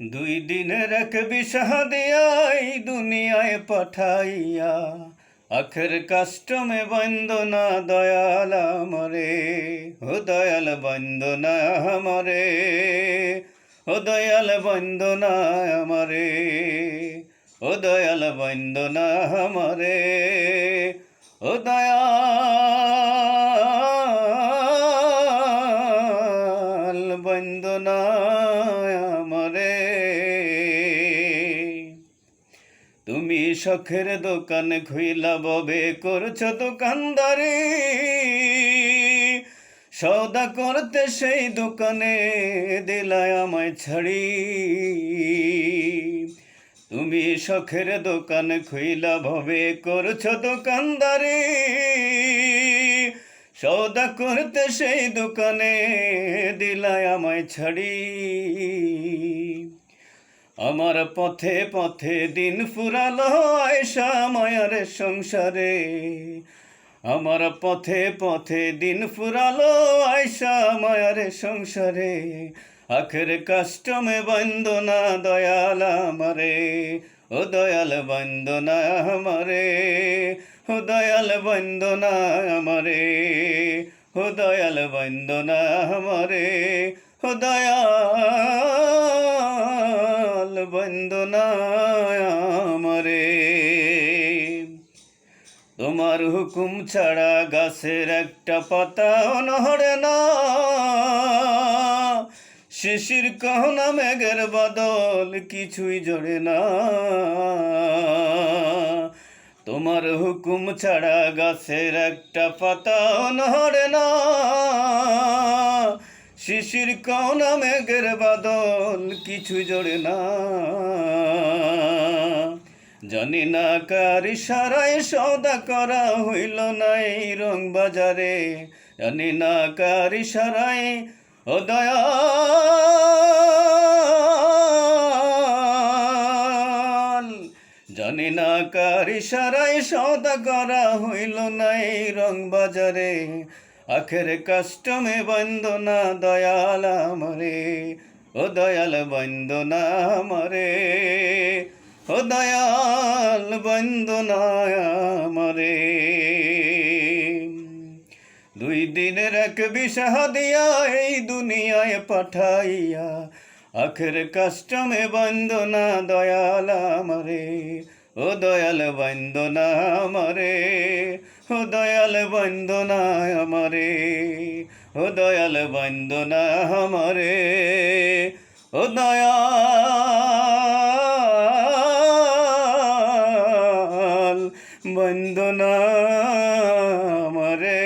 দুই দিনের এক বিষহ দিয়াই দুনিয়ায় পাঠাইয়া। আখের কাষ্টমে বন্দনা দয়াল আমরে, ও দয়াল বন্দনা আমরে, ও দয়াল বন্দনা আমরে, ও দয়াল বন্দনা আমরে, ও দয়াল তুমি শখের দোকান খুইলা ববে করছ দোকানদারি। সৌদা করতে সেই দোকানে দিলায় আমায় ছাড়ি। তুমি শখের দোকান খুইলা ভবে করছ দোকানদারি। সৌদা করতে সেই দোকানে দিলায় আমায় ছাড়ি। আমার পথে পথে দিন ফুরালো আয়সা মায়ার সংসারে। আমার পথে পথে দিন ফুরালো আয়সা মায়ার সংসারে। আখের কাষ্টমে বন্দনা দয়াল আমারে, ও দয়াল বন্দনা আমারে, ও দয়াল বন্দনা আমারে, ও দয়াল বন্দনা আমারে, ও দয়াল বন্দনা আমারে। তোমার হুকুম ছাড়া গাছের একটা পাতাও নড়ে না। শিশির কহনা মেঘের বদল কিছুই জড়ে না। তোমার হুকুম ছাড়া গাছের একটা পাতাও নড়ে না। শিশির কহনা মেঘের বাদল কিছু জড়ে না। জানি না কার ইশারায় সৌদা করা হইল নাই রং বাজারে জানি না কার ইশারায় ও দয়াল জানি না কার ইশারায় সৌদা করা হইল নাই রং বাজারে আখের কাষ্টমে বন্দনা, দয়াল আমরে। ও দয়াল বন্দনা আমরে। ও দয়াল বন্দনা আমরে। দুই দিনের এক বিষহ দিয়া এই দুনিয়ায় পাঠাইয়া, আখের কাষ্টমে বন্দনা, দয়াল আমারে। ও দয়াল বন্দনা আমারে, ও দয়াল বন্দনা আমারে, ও দয়াল বন্দনা আমারে, ও দয়াল বন্দনা আমারে।